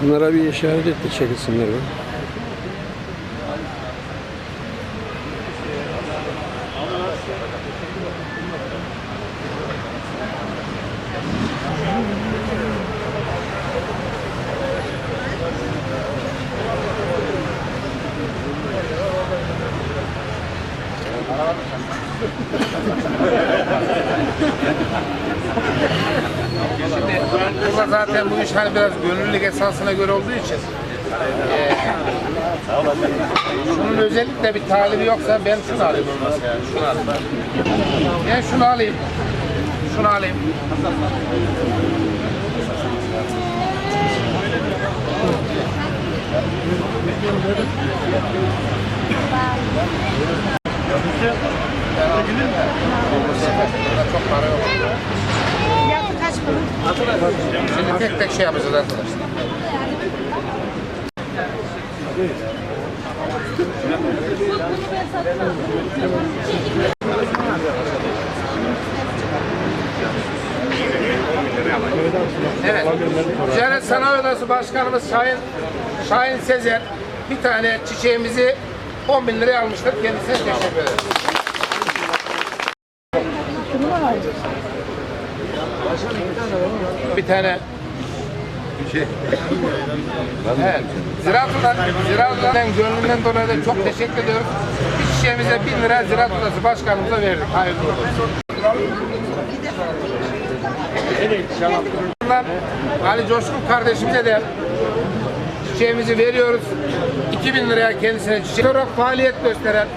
Şunlara bir işaret et de çekilsinler be. Şimdi burada zaten bu iş hani biraz gönüllülük esasına göre olduğu için eee şunun özellikle bir talibi yoksa ben şunu alayım yani şunu alayım. Ben şunu alayım. Şunu alayım. Çok para yok. Şimdi tek tek şey yapacağız arkadaşlar. Evet. Ticaret Sanayi Odası Başkanımız Şahin, Şahin Sezer bir tane çiçeğimizi 10 bin liraya almıştır. Kendisine teşekkür ederiz. Bir tane Evet. Ziraat Odası, Ziraat Odası'nın gönlünden dolayı da çok teşekkür ediyoruz. Bir şişemize 1000 lira Ziraat Odası Başkanımıza verdik. Hayırlı olsun. Bundan Ali Coşkun kardeşimize de çiçeğimizi veriyoruz. 2000 liraya kendisine çiçek olarak faaliyet gösteren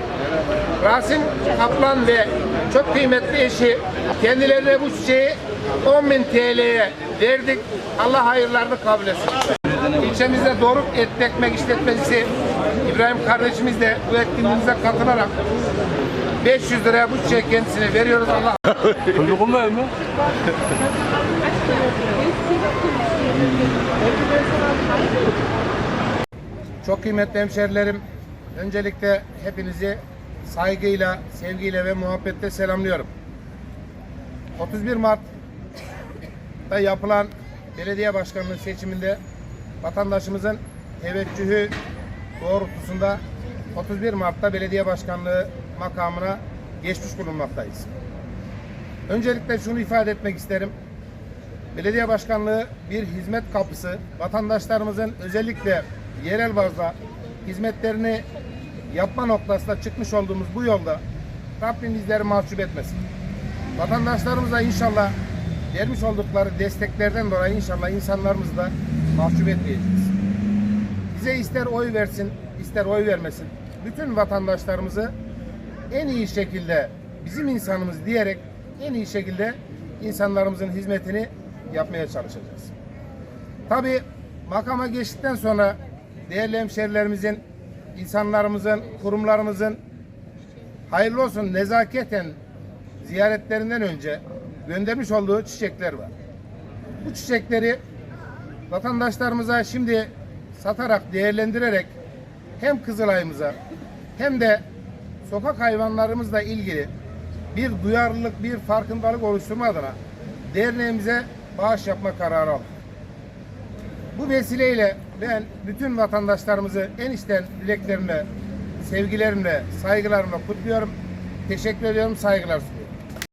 Rasim Kaplan ve çok kıymetli eşi kendilerine bu çiçeği 10.000 TL'ye verdik. Allah hayırlarını kabul etsin. İlçemizde Doruk Et Ekmek İşletmecisi İbrahim kardeşimiz de bu etkinliğimize katılarak 500 liraya bu çiçeği kendisine veriyoruz. Allah Çok kıymetli hemşerilerim, öncelikle hepinizi saygıyla, sevgiyle ve muhabbetle selamlıyorum. 31 Mart'ta yapılan belediye başkanlığı seçiminde vatandaşımızın teveccühü doğrultusunda 31 Mart'ta belediye başkanlığı makamına geçmiş bulunmaktayız. Öncelikle şunu ifade etmek isterim. Belediye başkanlığı bir hizmet kapısı. Vatandaşlarımızın özellikle yerel bazda hizmetlerini yapma noktasında çıkmış olduğumuz bu yolda Rabbim bizleri mahcup etmesin. Vatandaşlarımıza inşallah vermiş oldukları desteklerden dolayı inşallah insanlarımızı da mahcup etmeyeceğiz. Bize ister oy versin, ister oy vermesin. Bütün vatandaşlarımızı en iyi şekilde bizim insanımız diyerek en iyi şekilde insanlarımızın hizmetini yapmaya çalışacağız. Tabi makama geçtikten sonra değerli hemşerilerimizin, insanlarımızın, kurumlarımızın hayırlı olsun nezaketen ziyaretlerinden önce göndermiş olduğu çiçekler var. Bu çiçekleri vatandaşlarımıza şimdi satarak, değerlendirerek hem Kızılay'ımıza hem de sokak hayvanlarımızla ilgili bir duyarlılık, bir farkındalık oluşturma adına derneğimize bağış yapma kararı aldık. Bu vesileyle ben bütün vatandaşlarımızı en içten dileklerimle, sevgilerimle, saygılarımla kutluyorum. Teşekkür ediyorum, saygılar sunuyorum.